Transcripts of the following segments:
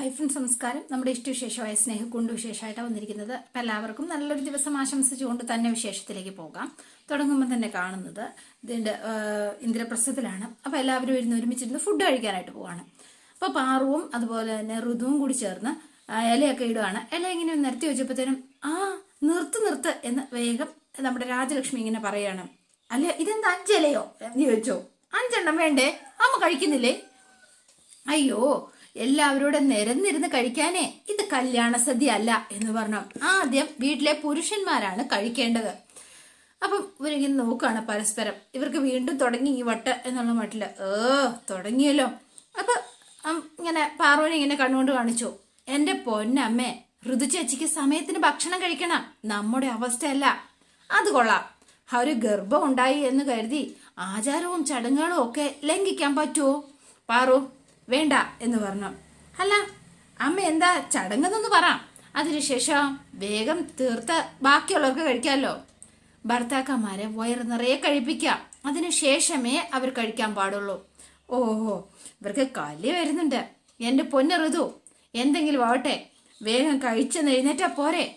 Hi friends നമസ്കാരം നമ്മുടെ ഇഷ്ടവിശേഷമായ സ്നേഹക്കൊണ്ട് വിശേഷമായിട്ടാണ് വന്നിരിക്കുന്നത്. അപ്പം എല്ലാവർക്കും നല്ലൊരു ദിവസം ആശംസിച്ചുകൊണ്ട് തന്നെ വിശേഷത്തിലേക്ക് പോകാം. തുടങ്ങുമ്പോൾ തന്നെ കാണുന്നത് ഇതിന്റെ ഇന്ദ്രപ്രസ്ഥത്തിലാണ്. അപ്പോൾ എല്ലാവരും ഇരുന്ന് ഒരുമിച്ചിരുന്ന് ഫുഡ് കഴിക്കാനായിട്ട് പോവാണ്. അപ്പോൾ പാറുവും അതുപോലെ തന്നെ ഋതുവും കൂടി ചേർന്ന് ഇലയൊക്കെ ഇടുകയാണ് ഇല ഇങ്ങനെ നിർത്തി വെച്ചപ്പോഴത്തേനും ആ നിർത്ത് നിർത്ത് എന്ന് വേഗം നമ്മുടെ രാജലക്ഷ്മി ഇങ്ങനെ പറയാണ്. അല്ല ഇതെന്താ അഞ്ചിലയോ? എന്ന് ചോദിച്ചോ. അഞ്ചെണ്ണം വേണ്ടേ? അമ്മ കഴിക്കുന്നില്ലേ? അയ്യോ എല്ലാവരോടെ നിരന്നിരുന്ന് കഴിക്കാനേ ഇത് കല്യാണ സദ്യ അല്ല എന്ന് പറഞ്ഞു. ആദ്യം വീട്ടിലെ പുരുഷന്മാരാണ് കഴിക്കേണ്ടത്. അപ്പം ഇവരിങ്ങനെ നോക്കുകയാണ് പരസ്പരം. ഇവർക്ക് വീണ്ടും തുടങ്ങി ഈ വട്ട് എന്നുള്ള മട്ടിൽ ഏ തുടങ്ങിയല്ലോ. അപ്പൊ ഇങ്ങനെ പാർവണി ഇങ്ങനെ കണ്ണുകൊണ്ട് കാണിച്ചു. എന്റെ പൊന്നമ്മേ ഋതു ചേച്ചിക്ക് സമയത്തിന് ഭക്ഷണം കഴിക്കണം. നമ്മുടെ അവസ്ഥയല്ല. അത് കൊള്ളാം. ഒരു ഗർഭം ഉണ്ടായി എന്ന് കരുതി ആചാരവും ചടങ്ങുകളും ഒക്കെ ലംഘിക്കാൻ പറ്റുമോ? പാറു വേണ്ട എന്ന് പറഞ്ഞു. അല്ല അമ്മ എന്താ ചടങ്ങെന്നൊന്ന് പറ. അതിനുശേഷം വേഗം തീർത്ത് ബാക്കിയുള്ളവർക്ക് കഴിക്കാമല്ലോ ഭർത്താക്കന്മാരെ വയറ് നിറയെ കഴിപ്പിക്കാം. അതിനുശേഷമേ അവർ കഴിക്കാൻ പാടുള്ളൂ. ഓഹോ ഇവർക്ക് കല്ല് വരുന്നുണ്ട്. എന്റെ പൊന്ന ഋതു എന്തെങ്കിലും ആവട്ടെ. വേഗം കഴിച്ച് എഴുന്നേറ്റാ പോരെ.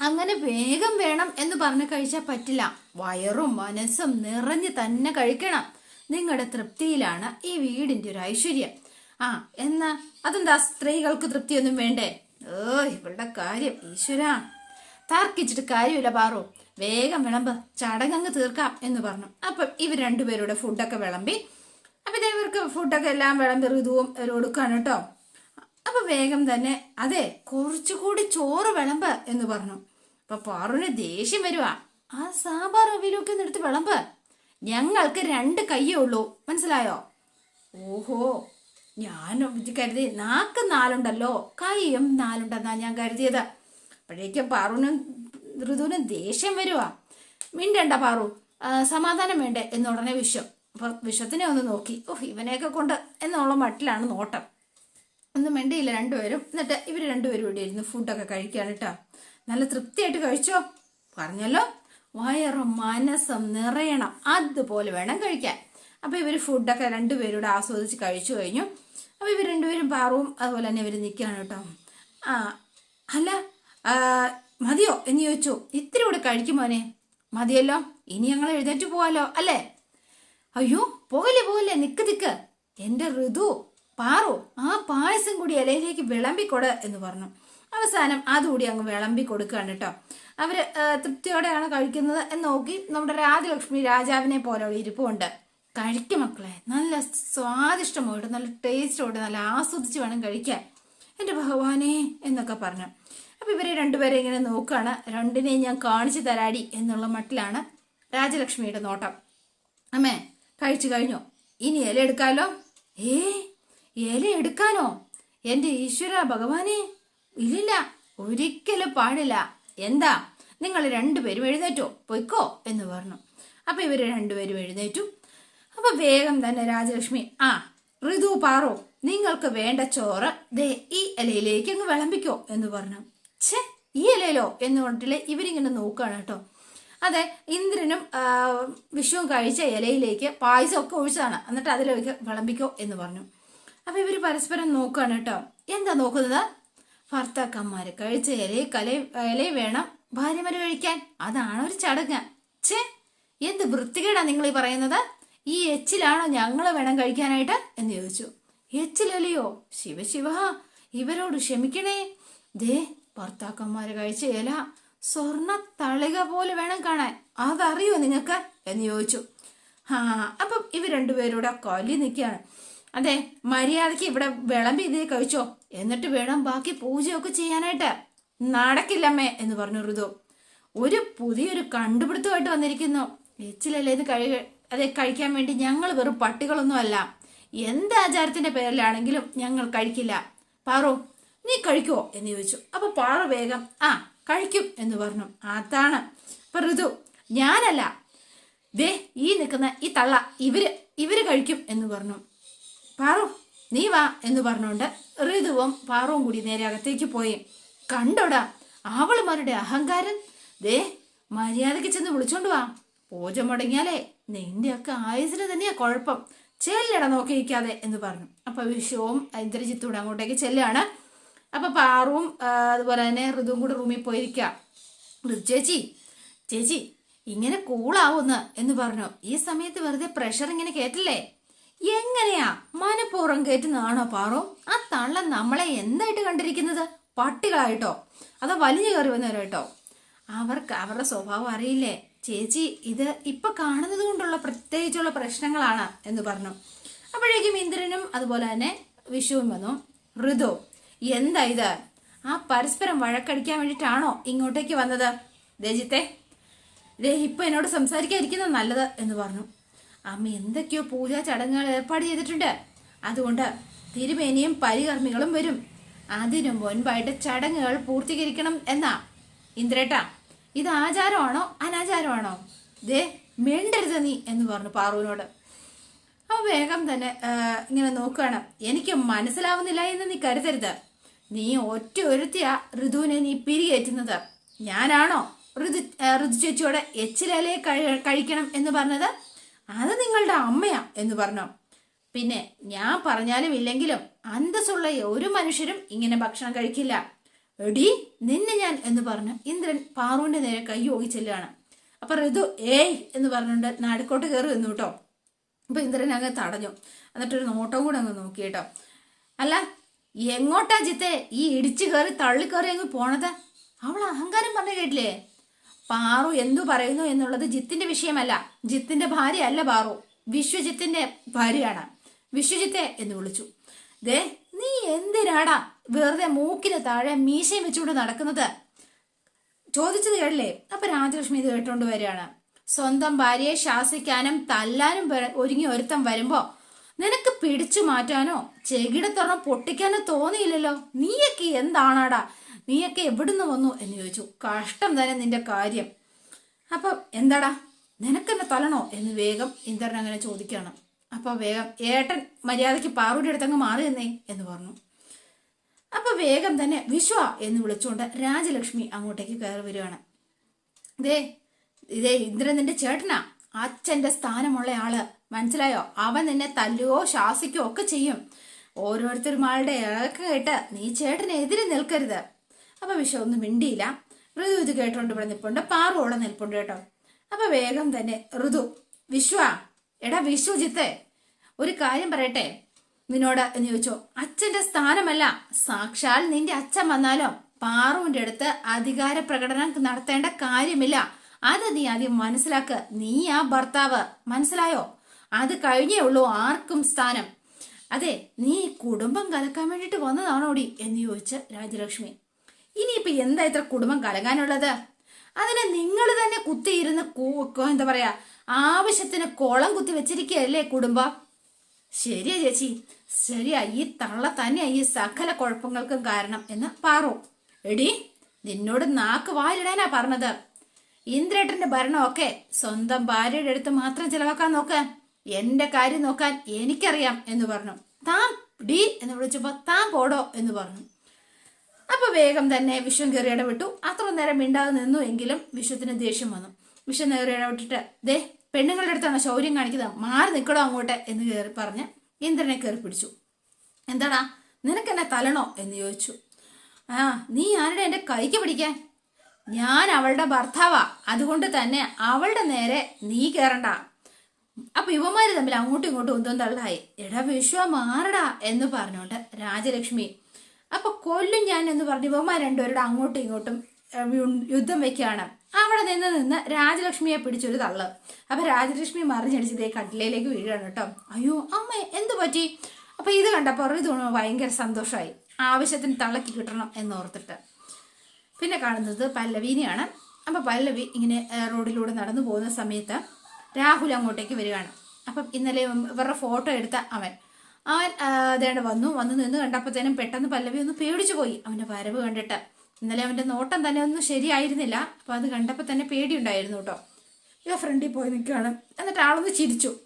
അങ്ങനെ വേഗം വേണം എന്ന് പറഞ്ഞ് കഴിച്ചാൽ പറ്റില്ല. വയറും മനസ്സും നിറഞ്ഞ് തന്നെ കഴിക്കണം. നിങ്ങളുടെ തൃപ്തിയിലാണ് ഈ വീടിന്റെ ഒരു ഐശ്വര്യം. ആ എന്നാ അതെന്താ സ്ത്രീകൾക്ക് തൃപ്തിയൊന്നും വേണ്ടേ? ഓ ഇവളുടെ കാര്യം ഈശ്വര. തർക്കിച്ചിട്ട് കാര്യമില്ല പാറു. വേഗം വിളമ്പ് ചടങ്ങങ്ങ് തീർക്കാം എന്ന് പറഞ്ഞു. അപ്പം ഇവർ രണ്ടുപേരുടെ ഫുഡൊക്കെ വിളമ്പി. അപ്പൊ ഇവർക്ക് ഫുഡൊക്കെ എല്ലാം വിളമ്പി ഋതുവും കൊടുക്കാണ് കേട്ടോ. അപ്പൊ വേഗം തന്നെ അതെ കുറച്ചുകൂടി ചോറ് വിളമ്പ് എന്ന് പറഞ്ഞു. അപ്പൊ പാറുവിന് ദേഷ്യം വരുവാ. ആ സാമ്പാർ അവയിലൊക്കെ ഒന്ന് വിളമ്പ്. ഞങ്ങൾക്ക് രണ്ട് കയ്യേ ഉള്ളൂ. മനസ്സിലായോ? ഓഹോ. ഞാൻ കരുതി നാക്ക് നാലുണ്ടല്ലോ കൈയും നാലുണ്ടെന്നാ ഞാൻ കരുതിയത്. അപ്പോഴേക്കും പാറുവിനും ഋതുവിനും ദേഷ്യം വരുവാ. മിണ്ടണ്ട പാറു സമാധാനം വേണ്ടേ? എന്നുടനെ വിശ്വം. അപ്പൊ വിശ്വത്തിനെ ഒന്ന് നോക്കി. ഓഹ് ഇവനെയൊക്കെ കൊണ്ട് എന്നുള്ള മട്ടിലാണ് നോട്ടം. ഒന്നും വേണ്ടിയില്ല രണ്ടുപേരും. എന്നിട്ട് ഇവർ രണ്ടുപേരും ഇവിടെ ഇരുന്ന് ഫുഡൊക്കെ കഴിക്കുകയാണ് കേട്ടോ. നല്ല തൃപ്തിയായിട്ട് കഴിച്ചോ? പറഞ്ഞല്ലോ? വയറും മനസ്സും നിറയണം. അതുപോലെ വേണം കഴിക്കാൻ. അപ്പൊ ഇവർ ഫുഡൊക്കെ രണ്ടുപേരും കൂടെ ആസ്വദിച്ച് കഴിച്ചു കഴിഞ്ഞു. അപ്പോൾ ഇവർ രണ്ടുപേരും പാറും അതുപോലെ തന്നെ ഇവർ നിൽക്കുകയാണ് കേട്ടോ. ആ അല്ല മതിയോ? എന്ന് ചോദിച്ചു. ഇത്തിരി കൂടെ കഴിക്കും മോനെ. മതിയല്ലോ. ഇനി ഞങ്ങൾ എഴുന്നേറ്റ് പോവാലോ അല്ലേ? അയ്യോ പോകല്ലേ പോകല്ലേ? നിക്ക് നിക്ക്. എന്റെ ഋതു പാറു ആ പായസം കൂടി ഇലയിലേക്ക് വിളമ്പിക്കൊട എന്ന് പറഞ്ഞു. അവസാനം അതുകൂടി അങ്ങ് വിളമ്പി കൊടുക്കുകയാണ് കേട്ടോ. അവർ ആ, തൃപ്തിയോടെയാണ് കഴിക്കുന്നത് എന്ന് നോക്കി നമ്മുടെ രാജലക്ഷ്മി രാജാവിനെ പോലെ ഇരിപ്പുണ്ട്. കഴിക്കും മക്കളെ. നല്ല സ്വാദിഷ്ടമോട് നല്ല ടേസ്റ്റോട്ട് നല്ല ആസ്വദിച്ച് വേണം കഴിക്കാൻ. എന്റെ ഭഗവാനെ എന്നൊക്കെ പറഞ്ഞു. അപ്പൊ ഇവരെ രണ്ടുപേരെ ഇങ്ങനെ നോക്കുകയാണ് രണ്ടിനെയും ഞാൻ കാണിച്ചു തരാടി എന്നുള്ള മട്ടിലാണ് രാജലക്ഷ്മിയുടെ നോട്ടം. അമ്മേ കഴിച്ചു കഴിഞ്ഞോ? ഇനി ഇല എടുക്കാലോ? ഏ ഇല എടുക്കാനോ? എന്റെ ഈശ്വര ഭഗവാനെ ഇല്ലില്ല ഒരിക്കലും പാടില്ല. എന്താ? നിങ്ങൾ രണ്ടുപേരും എഴുന്നേറ്റോ? പൊയ്ക്കോ? എന്ന് പറഞ്ഞു. അപ്പൊ ഇവർ രണ്ടുപേരും എഴുന്നേറ്റു. അപ്പൊ വേഗം തന്നെ രാജലക്ഷ്മി ആ ഋതു പാറോ നിങ്ങൾക്ക് വേണ്ട ചോറ് ദേ ഈ ഇലയിലേക്ക് അങ്ങ് വിളമ്പിക്കോ എന്ന് പറഞ്ഞു. ഛേ ഈ ഇലയിലോ എന്ന് പറഞ്ഞിട്ടില്ലേ ഇവരിങ്ങനെ നോക്കുകയാണ് കേട്ടോ. അതെ ഇന്ദ്രനും വിഷുവും കഴിച്ച ഇലയിലേക്ക് പായസം ഒക്കെ ഒഴിച്ചതാണ്. എന്നിട്ട് അതിലേക്ക് വിളമ്പിക്കോ എന്ന് പറഞ്ഞു. അപ്പൊ ഇവർ പരസ്പരം നോക്കുകയാണ് കേട്ടോ. എന്താ നോക്കുന്നത്? ഭർത്താക്കന്മാര് കഴിച്ച ഇലയെ കല ഇലയെ വേണം ഭാര്യമാര് കഴിക്കാൻ. അതാണ് ഒരു ചടങ്ങ്. ഛേ എന്ത് വൃത്തികേടാ നിങ്ങൾ ഈ പറയുന്നത്? ഈ എച്ചിലാണോ ഞങ്ങൾ വേണം കഴിക്കാനായിട്ട്? എന്ന് ചോദിച്ചു. എച്ചിലല്ലയോ? ശിവ ശിവ ഇവരോട് ക്ഷമിക്കണേ. ദേ ഭർത്താക്കന്മാര് കഴിച്ച ഇല സ്വർണ തളിക പോലെ വേണം കാണാൻ. അതറിയോ നിങ്ങൾക്ക് എന്ന് ചോദിച്ചു. ആ അപ്പം ഇവർ രണ്ടുപേരൂടെ കൊല്ലി നിൽക്കുകയാണ്. അതെ മര്യാദയ്ക്ക് ഇവിടെ വിളമ്പി ഇതേ കഴിച്ചോ. എന്നിട്ട് വേണം ബാക്കി പൂജയൊക്കെ ചെയ്യാനായിട്ട്. നടക്കില്ലമ്മേ എന്ന് പറഞ്ഞു ഋതു. ഒരു പുതിയൊരു കണ്ടുപിടുത്തമായിട്ട് വന്നിരിക്കുന്നു. എച്ചിലല്ലേ ഇത് കഴി അതെ കഴിക്കാൻ വേണ്ടി ഞങ്ങൾ വെറും പട്ടികളൊന്നുമല്ല. എന്ത് ആചാരത്തിന്റെ പേരിലാണെങ്കിലും ഞങ്ങൾ കഴിക്കില്ല. പാറു നീ കഴിക്കുവോ എന്ന് ചോദിച്ചു. അപ്പൊ പാറു വേഗം ആ കഴിക്കും എന്ന് പറഞ്ഞു. അതാണ്. അപ്പൊ ഋതു ഞാനല്ല. ദേ ഈ നിൽക്കുന്ന ഈ തള്ള ഇവർ ഇവർ കഴിക്കും എന്ന് പറഞ്ഞു. പാറു നീ വാ എന്ന് പറഞ്ഞുകൊണ്ട് ഋതുവും പാറുവും കൂടി നേരെ അകത്തേക്ക് പോയി. കണ്ടോടാ അവളുമാരുടെ അഹങ്കാരം. ദേ മര്യാദയ്ക്ക് ചെന്ന് വിളിച്ചോണ്ട് വാ. പൂജ മുടങ്ങിയാലേ. നിന്റെ ഒക്കെ ആയുസിന് തന്നെയാ കുഴപ്പം. ചെല്ലട നോക്കിയിരിക്കാതെ എന്ന് പറഞ്ഞു. അപ്പൊ വിഷുവും ഇന്ദ്രജിത്തും അങ്ങോട്ടേക്ക് ചെല്ലാണ്. അപ്പൊ പാറുവും അതുപോലെ തന്നെ ഋതുവും കൂടെ റൂമിൽ പോയിരിക്കുക ഋതു ചേച്ചി ചേച്ചി ഇങ്ങനെ കൂളാവുന്ന് എന്ന് പറഞ്ഞു. ഈ സമയത്ത് വെറുതെ പ്രഷർ ഇങ്ങനെ കേട്ടില്ലേ എങ്ങനെയാ മനഃപൂർവം കയറ്റുന്നതാണോ പാറു? ആ തള്ള നമ്മളെ എന്തായിട്ട് കണ്ടിരിക്കുന്നത്? പട്ടികളായിട്ടോ? അതോ വലിഞ്ഞു കയറി വന്നവരോ കേട്ടോ അവർക്ക് അവരുടെ സ്വഭാവം അറിയില്ലേ? ചേച്ചി ഇത് ഇപ്പൊ കാണുന്നത് കൊണ്ടുള്ള പ്രത്യേകിച്ചുള്ള പ്രശ്നങ്ങളാണ് എന്ന് പറഞ്ഞു. അപ്പോഴേക്കും ഇന്ദ്രനും അതുപോലെ തന്നെ വിഷുവും വന്നു. ഋതു എന്താ ഇത്? ആ പരസ്പരം വഴക്കടിക്കാൻ വേണ്ടിയിട്ടാണോ ഇങ്ങോട്ടേക്ക് വന്നത്? രജിത്തെ ദേ ഇപ്പൊ എന്നോട് സംസാരിക്കാതിരിക്കുന്നത് നല്ലത് എന്ന് പറഞ്ഞു. അമ്മ എന്തൊക്കെയോ പൂജാ ചടങ്ങുകൾ ഏർപ്പാട് ചെയ്തിട്ടുണ്ട്. അതുകൊണ്ട് തിരുമേനിയും പരികർമ്മികളും വരും. അതിനു മുൻപായിട്ട് ചടങ്ങുകൾ പൂർത്തീകരിക്കണം എന്നാ. ഇന്ദ്രേട്ടാ ഇത് ആചാരമാണോ? അനാചാരമാണോ? ദേ മിണ്ടരുത് നീ എന്ന് പറഞ്ഞു പാറുവിനോട്. അവ വേഗം തന്നെ ഇങ്ങനെ നോക്കുകയാണ്. എനിക്ക് മനസ്സിലാവുന്നില്ല എന്ന് നീ കരുതരുത്. നീ ഒറ്റ ഒരുത്തിയാ ഋതുവിനെ നീ പിരികേറ്റുന്നത് ഞാനാണോ ഋതു ഋതു ചേച്ചിയോട് എച്ചിലേ കഴിക്കണം എന്ന് പറഞ്ഞത്? അത് നിങ്ങളുടെ അമ്മയാ എന്ന് പറഞ്ഞു. പിന്നെ ഞാൻ പറഞ്ഞാലും ഇല്ലെങ്കിലും അന്തസ്സുള്ള ഒരു മനുഷ്യരും ഇങ്ങനെ ഭക്ഷണം കഴിക്കില്ല. എടി നിന്നെ ഞാൻ എന്ന് പറഞ്ഞു ഇന്ദ്രൻ പാറുവിന്റെ നേരെ കൈ ചെല്ലുകയാണ്. അപ്പൊ ഋതു ഏയ് എന്ന് പറഞ്ഞുകൊണ്ട് നാടിക്കോട്ട് കയറി വന്നു കേട്ടോ. അപ്പൊ ഇന്ദ്രൻ അങ്ങ് തടഞ്ഞു. എന്നിട്ടൊരു നോട്ടം കൂടെ അങ്ങ് നോക്കി കേട്ടോ. അല്ല എങ്ങോട്ടാ ജിത്തെ ഈ ഇടിച്ചു കയറി തള്ളിക്കയറി അങ്ങ് പോണത്? അവൾ അഹങ്കാരം പറഞ്ഞു കേട്ടില്ലേ? പാറു എന്തു പറയുന്നു എന്നുള്ളത് ജിത്തിന്റെ വിഷയമല്ല. ജിത്തിന്റെ ഭാര്യ അല്ല പാറു. വിശ്വജിത്തിന്റെ ഭാര്യയാണ്. വിശ്വജിത്തെ എന്ന് വിളിച്ചു. ദേ നീ എന്തിനാടാ വെറുതെ മൂക്കിന് താഴെ മീശയും വെച്ചുകൊണ്ട് നടക്കുന്നത്. ചോദിച്ചത് കേട്ടില്ലേ? അപ്പൊ രാജലക്ഷ്മി ഇത് കേട്ടോണ്ട് വരികയാണ്. സ്വന്തം ഭാര്യയെ ശാസിക്കാനും തല്ലാനും ഒരുങ്ങി ഒരുത്തം വരുമ്പോ നിനക്ക് പിടിച്ചു മാറ്റാനോ ചെകിടത്തുറന്ന് പൊട്ടിക്കാനോ തോന്നിയില്ലല്ലോ? നീയൊക്കെ എന്താണാടാ? നീയൊക്കെ എവിടുന്ന് വന്നു? എന്ന് ചോദിച്ചു. കഷ്ടം തന്നെ നിന്റെ കാര്യം. അപ്പൊ എന്താടാ? നിനക്കെന്നെ തലണോ എന്ന് വേഗം ഇന്ദ്രൻ അങ്ങനെ ചോദിക്കുകയാണ്. അപ്പൊ വേഗം ഏട്ടൻ മര്യാദയ്ക്ക് പാറൂടെ അടുത്തങ്ങ് മാറി എന്നേ എന്ന് പറഞ്ഞു. അപ്പൊ വേഗം തന്നെ വിശ്വ എന്ന് വിളിച്ചുകൊണ്ട് രാജലക്ഷ്മി അങ്ങോട്ടേക്ക് കയറി വരികയാണ്. ഇതേ ഇതേ ഇന്ദ്രൻ നിന്റെ ചേട്ടനാ. അച്ഛന്റെ സ്ഥാനമുള്ള ആൾ. മനസ്സിലായോ? അവൻ നിന്നെ തല്ലുകയോ ശാസിക്കുകയോ ഒക്കെ ചെയ്യും. ഓരോരുത്തരുമാളുടെ ഇളക്ക് കേട്ട് നീ ചേട്ടനെ എതിരെ നിൽക്കരുത്. അപ്പൊ വിശ്വ ഒന്നും മിണ്ടിയില്ല. ഋതു ഇത് കേട്ടോണ്ട് ഇവിടെ നിൽപ്പുണ്ട്. പാറോടെ നിൽപ്പുണ്ട് കേട്ടോ. അപ്പൊ വേഗം തന്നെ ഋതു വിശ്വ. എടാ വിശ്വജിത്തെ ഒരു കാര്യം പറയട്ടെ. നിന്നോട് എന്ന് ചോദിച്ചു. അച്ഛന്റെ സ്ഥാനമല്ല. സാക്ഷാൽ നിന്റെ അച്ഛൻ വന്നാലോ? പാറുവിന്റെ അടുത്ത് അധികാര പ്രകടനം നടത്തേണ്ട കാര്യമില്ല. അത് നീ ആദ്യം മനസ്സിലാക്ക്. നീ ആ ഭർത്താവ്. മനസ്സിലായോ? അത് കഴിഞ്ഞേ ഉള്ളൂ ആർക്കും സ്ഥാനം. അതെ നീ കുടുംബം കലക്കാൻ വേണ്ടിട്ട് വന്നതാണോടി? എന്ന് ചോദിച്ച് രാജലക്ഷ്മി. ഇനിയിപ്പൊ എന്താ ഇത്ര കുടുംബം കലങ്ങാനുള്ളത്? അതിനെ നിങ്ങൾ തന്നെ കുത്തിയിരുന്ന് എന്താ പറയാ ആവശ്യത്തിന് കോളം കുത്തി വെച്ചിരിക്കുകയല്ലേ കുടുംബം? ശരിയാ ചേച്ചി. ശരിയാ. ഈ തള്ള തന്നെയാ ഈ സകല കുഴപ്പങ്ങൾക്കും കാരണം എന്ന് പാറു. എടി നിന്നോട് നാക്ക് വാലിടാനാ പറഞ്ഞത്. ഇന്ദ്രേട്ടന്റെ ഭരണമൊക്കെ സ്വന്തം ഭാര്യയുടെ അടുത്ത് മാത്രം ചെലവാക്കാൻ നോക്ക്. എന്റെ കാര്യം നോക്കാൻ എനിക്കറിയാം എന്ന് പറഞ്ഞു. താൻ ഡി എന്ന് വിളിച്ചപ്പോ താൻ പോടോ എന്ന് പറഞ്ഞു. അപ്പൊ വേഗം തന്നെ വിശ്വം കയറി ഇടപെട്ടു അത്ര നേരം മിണ്ടാതെ നിന്നു എങ്കിലും വിശ്വത്തിന് ദേഷ്യം വന്നു. വിശ്വം കയറി ഇടപെട്ടിട്ട് ദേ പെണ്ണുങ്ങളുടെ അടുത്താണ് ശൗര്യം കാണിക്കുന്നത് മാറി നിൽക്കണോ അങ്ങോട്ട് എന്ന് കയറി പറഞ്ഞ് ഇന്ദ്രനെ കയറി പിടിച്ചു. എന്താടാ? നിനക്ക് എന്നെ തലണോ എന്ന് ചോദിച്ചു. ആ നീ ആരുടെ എന്റെ കൈക്ക് പിടിക്കാൻ? ഞാൻ അവളുടെ ഭർത്താവാ. അതുകൊണ്ട് തന്നെ അവളുടെ നേരെ നീ കയറണ്ട അപ്പൊ ഇവന്മാര് തമ്മിൽ അങ്ങോട്ടും ഇങ്ങോട്ടും ഒന്നും തള്ളായി. എടാ വിശ്വ മാറടാ എന്ന് പറഞ്ഞോണ്ട് രാജലക്ഷ്മി അപ്പൊ കൊല്ലും ഞാൻ എന്ന് പറഞ്ഞ് ഇവന്മാർ രണ്ടുപേരുടെ അങ്ങോട്ടും ഇങ്ങോട്ടും യുദ്ധം വെക്കുകയാണ് അവിടെ നിന്ന് നിന്ന് രാജലക്ഷ്മിയെ പിടിച്ചൊരു തള്ള്. അപ്പൊ രാജലക്ഷ്മി മറിഞ്ഞടിച്ച് ഇതേ കട്ടിലേക്ക് വീഴാണ് കേട്ടോ. അയ്യോ അമ്മ എന്തു പറ്റി? അപ്പൊ ഇത് കണ്ടപ്പോൾ ഇത് ഭയങ്കര സന്തോഷമായി. ആവശ്യത്തിന് തള്ളക്കി കിട്ടണം എന്നോർത്തിട്ട്. പിന്നെ കാണുന്നത് പല്ലവീനെയാണ്. അപ്പൊ പല്ലവി ഇങ്ങനെ റോഡിലൂടെ നടന്നു പോകുന്ന സമയത്ത് രാഹുൽ അങ്ങോട്ടേക്ക് വരികയാണ്. അപ്പം ഇന്നലെ ഇവരുടെ ഫോട്ടോ എടുത്ത അവൻ. അവൻ അതേണ്ട വന്നു. വന്നു നിന്ന് കണ്ടപ്പോഴത്തേനും പെട്ടെന്ന് പല്ലവി ഒന്ന് പേടിച്ചു പോയി. അവന്റെ വരവ് കണ്ടിട്ട്. ഇന്നലെ അവന്റെ നോട്ടം തന്നെ ഒന്നും ശരിയായിരുന്നില്ല. അപ്പോൾ അത് കണ്ടപ്പോൾ തന്നെ പേടിയുണ്ടായിരുന്നു കേട്ടോ ഇവ ഫ്രണ്ടിൽ പോയി നിൽക്കുകയാണ്. എന്നിട്ട് ആളൊന്ന് ചിരിച്ചു.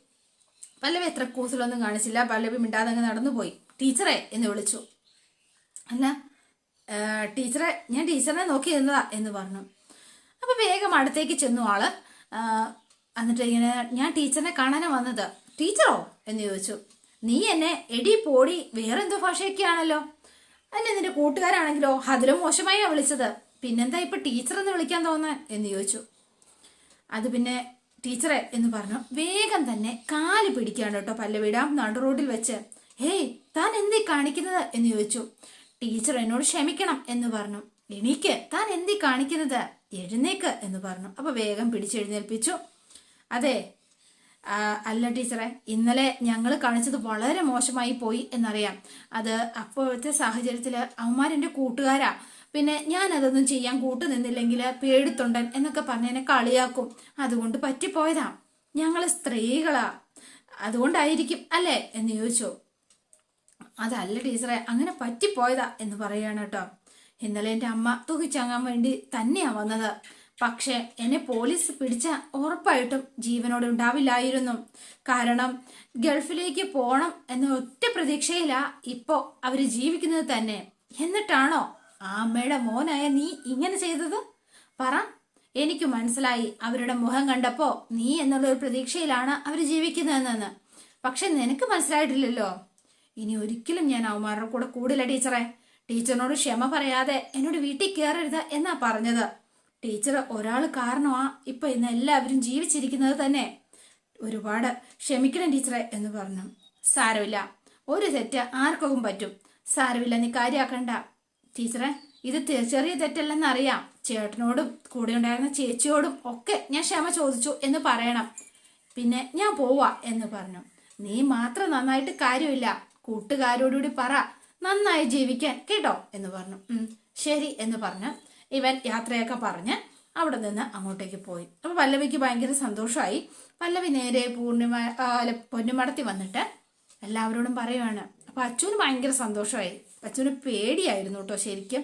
പല്ലവി എത്ര കൂസലൊന്നും കാണിച്ചില്ല. പല്ലവി മിണ്ടാതെ അങ്ങ് നടന്നു പോയി ടീച്ചറെ എന്ന് വിളിച്ചു. അല്ല ടീച്ചറെ ഞാൻ ടീച്ചറിനെ നോക്കി നിന്നതാ എന്ന് പറഞ്ഞു. അപ്പോൾ വേഗം അടുത്തേക്ക് ചെന്നു ആൾ. എന്നിട്ട് ഇങ്ങനെ ഞാൻ ടീച്ചറിനെ കാണാൻ വന്നത്. ടീച്ചറോ? എന്ന് ചോദിച്ചു. നീ എന്നെ എടി പോടി വേറെന്തോ ഭാഷയൊക്കെയാണല്ലോ. അല്ല നിന്റെ കൂട്ടുകാരാണെങ്കിലോ? അതിലും മോശമായാ വിളിച്ചത്. പിന്നെന്താ ഇപ്പൊ ടീച്ചർ എന്ന് വിളിക്കാൻ തോന്നാൻ എന്ന് ചോദിച്ചു. അത് പിന്നെ ടീച്ചറെ എന്ന് പറഞ്ഞു വേഗം തന്നെ കാൽ പിടിക്കാണ് കേട്ടോ പല്ലവിടാം നടു റോഡിൽ വെച്ച്. ഹേയ് താൻ എന്തി കാണിക്കുന്നത്? എന്ന് ചോദിച്ചു. ടീച്ചർ എന്നോട് ക്ഷമിക്കണം എന്ന് പറഞ്ഞു. എണീക്ക് താൻ എന്തീ കാണിക്കുന്നത്? എഴുന്നേക്ക് എന്ന് പറഞ്ഞു. അപ്പൊ വേഗം പിടിച്ചെഴുന്നേൽപ്പിച്ചു അതെ അല്ല ടീച്ചറെ ഇന്നലെ ഞങ്ങൾ കാണിച്ചത് വളരെ മോശമായി പോയി എന്നറിയാം. അത് അപ്പോഴത്തെ സാഹചര്യത്തിൽ അവന്മാരെന്റെ കൂട്ടുകാരാ. പിന്നെ ഞാൻ അതൊന്നും ചെയ്യാൻ കൂട്ടു നിന്നില്ലെങ്കിൽ പേടിത്തൊണ്ടൻ എന്നൊക്കെ പറഞ്ഞ എന്നെ കളിയാക്കും. അതുകൊണ്ട് പറ്റിപ്പോയതാ. ഞങ്ങൾ സ്ത്രീകളാ. അതുകൊണ്ടായിരിക്കും അല്ലേ എന്ന് ചോദിച്ചു. അതല്ല ടീച്ചറെ അങ്ങനെ പറ്റിപ്പോയതാ എന്ന് പറയാണ് കേട്ടോ. ഇന്നലെ എന്റെ അമ്മ തുകിച്ചാങ്ങാൻ വേണ്ടി തന്നെയാ വന്നത്. പക്ഷെ എന്നെ പോലീസ് പിടിച്ച ഉറപ്പായിട്ടും ജീവനോട് ഉണ്ടാവില്ലായിരുന്നു. കാരണം ഗൾഫിലേക്ക് പോണം എന്ന ഒറ്റ പ്രതീക്ഷയിലാ ഇപ്പോ അവർ ജീവിക്കുന്നത് തന്നെ. എന്നിട്ടാണോ ആ അമ്മയുടെ മോനായ നീ ഇങ്ങനെ ചെയ്തത്? പറ. എനിക്ക് മനസ്സിലായി അവരുടെ മുഖം കണ്ടപ്പോ നീ എന്നുള്ള ഒരു പ്രതീക്ഷയിലാണ് അവർ ജീവിക്കുന്നതെന്ന്. പക്ഷെ നിനക്ക് മനസ്സിലായിട്ടില്ലല്ലോ. ഇനി ഒരിക്കലും ഞാൻ അവന്മാരുടെ കൂടെ കൂടില്ല ടീച്ചറെ. ടീച്ചറിനോട് ക്ഷമ പറയാതെ എന്നോട് വീട്ടിൽ കയറരുത് എന്നാ പറഞ്ഞത്. ടീച്ചർ ഒരാൾ കാരണമാ ഇപ്പൊ ഇന്ന് എല്ലാവരും ജീവിച്ചിരിക്കുന്നത് തന്നെ. ഒരുപാട് ക്ഷമിക്കണം ടീച്ചറെ എന്ന് പറഞ്ഞു. സാരമില്ല. ഒരു തെറ്റ് ആർക്കും പറ്റും. സാരമില്ല നീ കാര്യാക്കണ്ട. ടീച്ചറെ ഇത് ചെറിയ തെറ്റല്ലെന്ന് അറിയാം. ചേട്ടനോടും കൂടെ ഉണ്ടായിരുന്ന ചേച്ചിയോടും ഒക്കെ ഞാൻ ക്ഷമ ചോദിച്ചു എന്ന് പറയണം. പിന്നെ ഞാൻ പോവാ എന്ന് പറഞ്ഞു. നീ മാത്രം നന്നായിട്ട് കാര്യമില്ല. കൂട്ടുകാരോടുകൂടി പറ. നന്നായി ജീവിക്കാൻ കേട്ടോ? എന്ന് പറഞ്ഞു. ശരി എന്ന് പറഞ്ഞ്. ഇവൻ യാത്രയൊക്കെ പറഞ്ഞ് അവിടെ നിന്ന് അങ്ങോട്ടേക്ക് പോയി. അപ്പൊ പല്ലവിക്ക് ഭയങ്കര സന്തോഷമായി പല്ലവി നേരെ പൂർണിമ അല്ല, പൊന്നുമടത്തി വന്നിട്ട് എല്ലാവരോടും പറയുവാണ് അപ്പൊ അച്ഛന് ഭയങ്കര സന്തോഷമായി. അച്ഛന് പേടിയായിരുന്നു കേട്ടോ ശരിക്കും.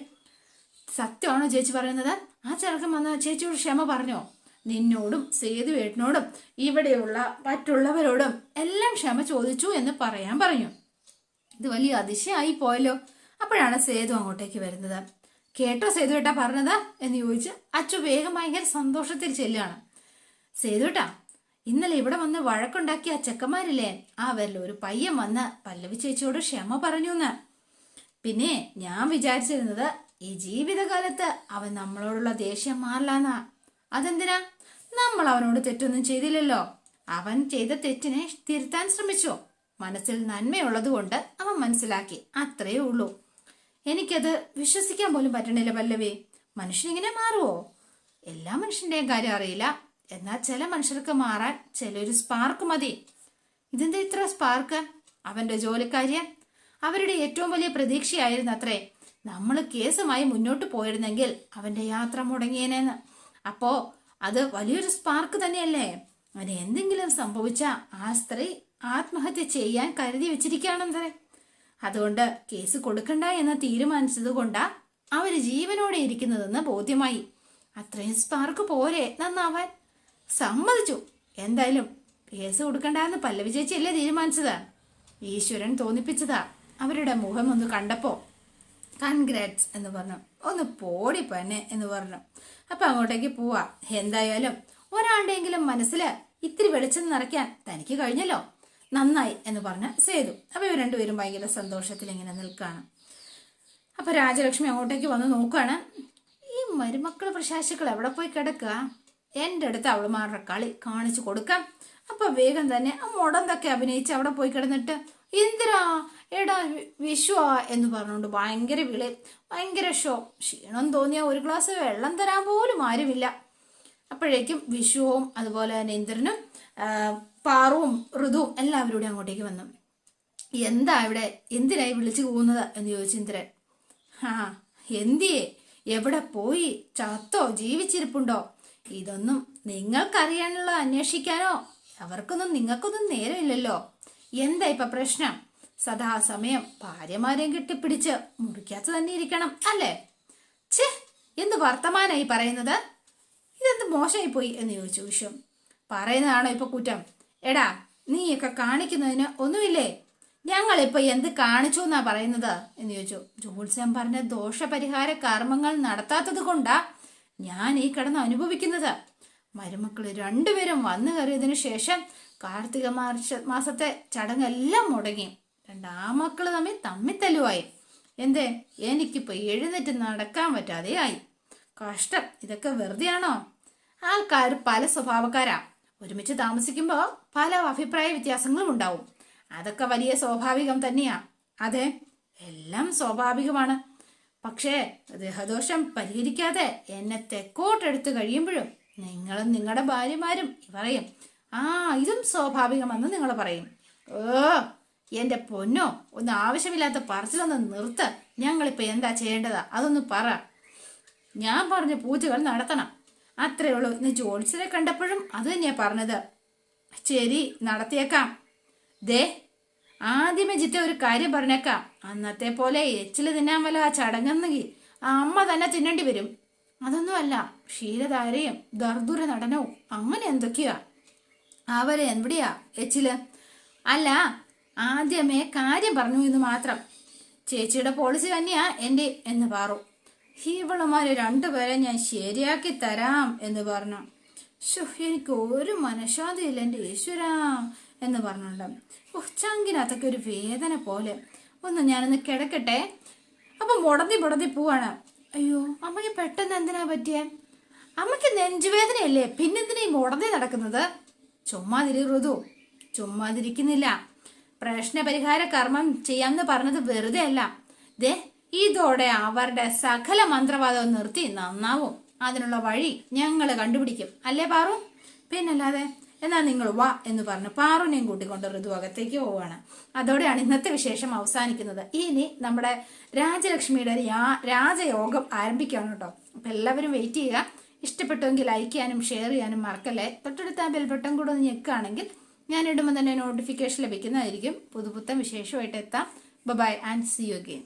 സത്യമാണോ ചേച്ചി പറയുന്നത്? ആ ചെറുക്കൻ വന്ന ചേച്ചിയോട് ക്ഷമ പറഞ്ഞോ? നിന്നോടും സേതു സേതുവേട്ടനോടും ഇവിടെയുള്ള മറ്റുള്ളവരോടും എല്ലാം ക്ഷമ ചോദിച്ചു എന്ന് പറയാൻ പറഞ്ഞു. ഇത് വലിയ അതിശയായി പോയല്ലോ. അപ്പോഴാണ് സേതു അങ്ങോട്ടേക്ക് വരുന്നത്. കേട്ടോ സേതുവേട്ടാ പറഞ്ഞത് എന്ന് ചോദിച്ച് അച്ചു വേഗം ഭയങ്കര സന്തോഷത്തിൽ ചെല്ലുകയാണ്. സേതുവേട്ടാ ഇന്നലെ ഇവിടെ വന്ന് വഴക്കുണ്ടാക്കിയ ആ ചെക്കന്മാരില്ലേ? ഒരു പയ്യൻ വന്ന് പല്ലവി ചേച്ചിയോട് ക്ഷമ പറഞ്ഞു എന്ന് പിന്നെ ഞാൻ വിചാരിച്ചിരുന്നത് ഈ ജീവിതകാലത്ത് അവൻ നമ്മളോടുള്ള ദേഷ്യം മാറില്ലാന്നാ. അതെന്തിനാ? നമ്മൾ അവനോട് തെറ്റൊന്നും ചെയ്തില്ലല്ലോ. അവൻ ചെയ്ത തെറ്റിനെ തിരുത്താൻ ശ്രമിച്ചു. മനസ്സിൽ നന്മയുള്ളത് കൊണ്ട് അവൻ മനസ്സിലാക്കി. അത്രയേ ഉള്ളൂ. എനിക്കത് വിശ്വസിക്കാൻ പോലും പറ്റണില്ല പല്ലവി. മനുഷ്യനിങ്ങനെ മാറുമോ എല്ലാ മനുഷ്യന്റെയും കാര്യം അറിയില്ല. എന്നാൽ ചില മനുഷ്യർക്ക് മാറാൻ ചിലൊരു സ്പാർക്ക് മതി. ഇതെന്താ ഇത്ര സ്പാർക്ക് അവന്റെ ജോലിക്കാര്യം അവരുടെ ഏറ്റവും വലിയ പ്രതീക്ഷയായിരുന്നു അത്രേ നമ്മൾ കേസുമായി മുന്നോട്ട് പോയിരുന്നെങ്കിൽ അവന്റെ യാത്ര മുടങ്ങിയേനെന്ന്. അപ്പോ അത് വലിയൊരു സ്പാർക്ക് തന്നെയല്ലേ? അവന് എന്തെങ്കിലും സംഭവിച്ച ആ സ്ത്രീ ആത്മഹത്യ ചെയ്യാൻ കരുതി വെച്ചിരിക്കുകയാണെന്നേ. അതുകൊണ്ട് കേസ് കൊടുക്കണ്ട എന്ന് തീരുമാനിച്ചത് കൊണ്ടാ അവർ ജീവനോടെ ഇരിക്കുന്നതെന്ന് ബോധ്യമായി. അത്രയും സ്പാർക്ക് പോരെ നന്നാവാൻ. സമ്മതിച്ചു. എന്തായാലും കേസ് കൊടുക്കണ്ടെന്ന് പല്ലവി ചേച്ചിയല്ലേ തീരുമാനിച്ചതാ? ഈശ്വരൻ തോന്നിപ്പിച്ചതാ. അവരുടെ മുഖം ഒന്ന് കണ്ടപ്പോ കൺഗ്രാറ്റ്സ് എന്ന് പറഞ്ഞു. ഒന്ന് പോടി പെണ്ണെ എന്ന് പറഞ്ഞു. അപ്പൊ അങ്ങോട്ടേക്ക് പോവാ. എന്തായാലും ഒരാളുടെയെങ്കിലും മനസ്സിൽ ഇത്തിരി വെളിച്ചം നിറയ്ക്കാൻ തനിക്ക് കഴിഞ്ഞല്ലോ. നന്നായി എന്ന് പറഞ്ഞ് സേതു അപ്പോൾ ഇവർ രണ്ടുപേരും ഭയങ്കര സന്തോഷത്തിൽ ഇങ്ങനെ നിൽക്കുകയാണ് അപ്പോൾ രാജലക്ഷ്മി അങ്ങോട്ടേക്ക് വന്ന് നോക്കുകയാണ് ഈ മരുമക്കൾ പ്രശാസികൾ എവിടെ പോയി കിടക്കുക? എന്റെ അടുത്ത് അവളുമാരുടെ കളി കാണിച്ചു കൊടുക്കാം. അപ്പോൾ വേഗം തന്നെ ആ മുടന്തൊക്കെ അഭിനയിച്ച് അവിടെ പോയി കിടന്നിട്ട് എന്തിനാ? എടാ വിഷുവാ എന്ന് പറഞ്ഞുകൊണ്ട് ഭയങ്കര വിളി ഭയങ്കര ഷോ. ക്ഷീണം തോന്നിയ ഒരു ഗ്ലാസ് വെള്ളം തരാൻ പോലും ആരുമില്ല. അപ്പോഴേക്കും വിഷുവും അതുപോലെ തന്നെ ഇന്ദ്രനും പാറുവും ഋതുവും എല്ലാവരും അങ്ങോട്ടേക്ക് വന്നു. എന്താ ഇവിടെ? എന്തിനായി വിളിച്ചു പോകുന്നത് എന്ന് ചോദിച്ചു ഇന്ദ്രൻ. ആ എന്തിയേ? എവിടെ പോയി? ചത്തോ? ജീവിച്ചിരിപ്പുണ്ടോ? ഇതൊന്നും നിങ്ങൾക്കറിയാനുള്ള അന്വേഷിക്കാനോ? അവർക്കൊന്നും നിങ്ങൾക്കൊന്നും നേരമില്ലല്ലോ. എന്താ ഇപ്പൊ പ്രശ്നം? സദാസമയം ഭാര്യമാരെയും കെട്ടിപ്പിടിച്ച് മുറിക്കാത്ത തന്നെ ഇരിക്കണം അല്ലേ? ഛേ എന്ത് വർത്തമാനായി പറയുന്നത്? ഇതെന്ത് മോശമായി പോയി എന്ന് ചോദിച്ചു വിശ്വം. പറയുന്നതാണോ ഇപ്പൊ കുറ്റം? എടാ നീയൊക്കെ കാണിക്കുന്നതിന് ഒന്നുമില്ലേ? ഞങ്ങളിപ്പോ എന്ത് കാണിച്ചു എന്നാ പറയുന്നത്? എന്ന് ചോദിച്ചു. ജോത്സ്യം പറഞ്ഞ ദോഷപരിഹാര കർമ്മങ്ങൾ നടത്താത്തത് കൊണ്ടാ ഞാൻ ഈ കിടന്ന് അനുഭവിക്കുന്നത്. മരുമക്കൾ രണ്ടുപേരും വന്നു കയറിയതിനു ശേഷം കാർത്തിക മാർച്ച മാസത്തെ ചടങ്ങെല്ലാം മുടങ്ങി. രണ്ടാമക്കൾ തമ്മിൽ തമ്മിത്തല്ലുവായി. എന്തേ എനിക്കിപ്പോ എഴുന്നേറ്റ് നടക്കാൻ പറ്റാതെ ആയി. കഷ്ടം ഇതൊക്കെ വെറുതെയാണോ? ആൾക്കാർ പല സ്വഭാവക്കാരാ. ഒരുമിച്ച് താമസിക്കുമ്പോൾ പല അഭിപ്രായ വ്യത്യാസങ്ങളും ഉണ്ടാവും. അതൊക്കെ വലിയ സ്വാഭാവികം തന്നെയാ. അതെ എല്ലാം സ്വാഭാവികമാണ്. പക്ഷേ ദേഹദോഷം പരിഹരിക്കാതെ എന്നെ തെക്കോട്ടെടുത്ത് കഴിയുമ്പോഴും നിങ്ങളും നിങ്ങളുടെ ഭാര്യമാരും പറയും ആ ഇതും സ്വാഭാവികമെന്ന് നിങ്ങൾ പറയും. ഓ എന്റെ പൊന്നോ ഒന്ന് ആവശ്യമില്ലാത്ത പറച്ചിലൊന്ന് നിർത്ത്. ഞങ്ങളിപ്പോ എന്താ ചെയ്യേണ്ടതാ? അതൊന്ന് പറ. ഞാൻ പറഞ്ഞ പൂജകൾ നടത്തണം. അത്രേ ഉള്ളൂ. ഇന്ന് ജോത്സ്യരെ കണ്ടപ്പോഴും അത് തന്നെയാ പറഞ്ഞത്. ശരി നടത്തിയേക്കാം. ദേ ആദ്യമേ ജിത്ത ഒരു കാര്യം പറഞ്ഞേക്കാം. അന്നത്തെ പോലെ എച്ചിൽ തിന്നാൻ വല്ല ആ ചടങ്ങെന്നെങ്കിൽ ആ അമ്മ തന്നെ തിന്നേണ്ടി വരും. അതൊന്നുമല്ല ക്ഷീരധാരയും ദർദുര നടനവും അങ്ങനെ എന്തൊക്കെയാ? അവരെ എവിടെയാ എച്ചിൽ? അല്ല ആദ്യമേ കാര്യം പറഞ്ഞു എന്ന് മാത്രം. ചേച്ചിയുടെ പോളിസി തന്നെയാ എന്റെ എന്ന് പാറു. ഇവളുമാര് രണ്ടുപേരെ ഞാൻ ശരിയാക്കി തരാം എന്ന് പറഞ്ഞു. ശോ എനിക്ക് ഒരു മനഃശാന്തിയില്ല എന്റെ ഈശ്വരാം എന്ന് പറഞ്ഞുകൊണ്ട്. ഉച്ചാങ്കിനകത്തൊക്കെ ചങ്കിനകത്തൊക്കെ ഒരു വേദന പോലെ. ഒന്ന് ഞാനൊന്ന് കിടക്കട്ടെ. അപ്പൊ മുടന്തി മുടന്തി പോവാണ്. അയ്യോ അമ്മയ്ക്ക് പെട്ടെന്ന് എന്തിനാ പറ്റിയേ? അമ്മയ്ക്ക് നെഞ്ചുവേദനയല്ലേ? പിന്നെന്തിനാ ഈ മുടന്തി നടക്കുന്നത്? ചുമ്മാതിരി ഋതു. ചുമ്മാതിരിക്കുന്നില്ല. പ്രശ്നപരിഹാര കർമ്മം ചെയ്യാമെന്ന് പറഞ്ഞത് വെറുതെ അല്ല. ദേ ഇതോടെ അവരുടെ സകല മന്ത്രവാദവും നിർത്തി നന്നാവും. അതിനുള്ള വഴി ഞങ്ങൾ കണ്ടുപിടിക്കും. അല്ലേ പാറു? പിന്നല്ലാതെ എന്നാൽ നിങ്ങൾ വാ എന്ന് പറഞ്ഞ് പാറുനെയും കൂട്ടിക്കൊണ്ട് ഋതു അകത്തേക്ക് പോവുകയാണ്. അതോടെയാണ് ഇന്നത്തെ വിശേഷം അവസാനിക്കുന്നത്. ഇനി നമ്മുടെ രാജലക്ഷ്മിയുടെ രാജയോഗം ആരംഭിക്കുകയാണ് കേട്ടോ. അപ്പൊ എല്ലാവരും വെയിറ്റ് ചെയ്യുക. ഇഷ്ടപ്പെട്ടുവെങ്കിൽ ലൈക്ക് ചെയ്യാനും ഷെയർ ചെയ്യാനും മറക്കല്ലേ. തൊട്ടടുത്ത ബെൽ ബട്ടൺ കൂടെ ഒന്ന് ഞെക്കുകയാണെങ്കിൽ ഞാൻ ഇടുമ്പോൾ തന്നെ നോട്ടിഫിക്കേഷൻ ലഭിക്കുന്നതായിരിക്കും. പുതുപുത്തൻ വിശേഷമായിട്ട് എത്താം. Bye and see you again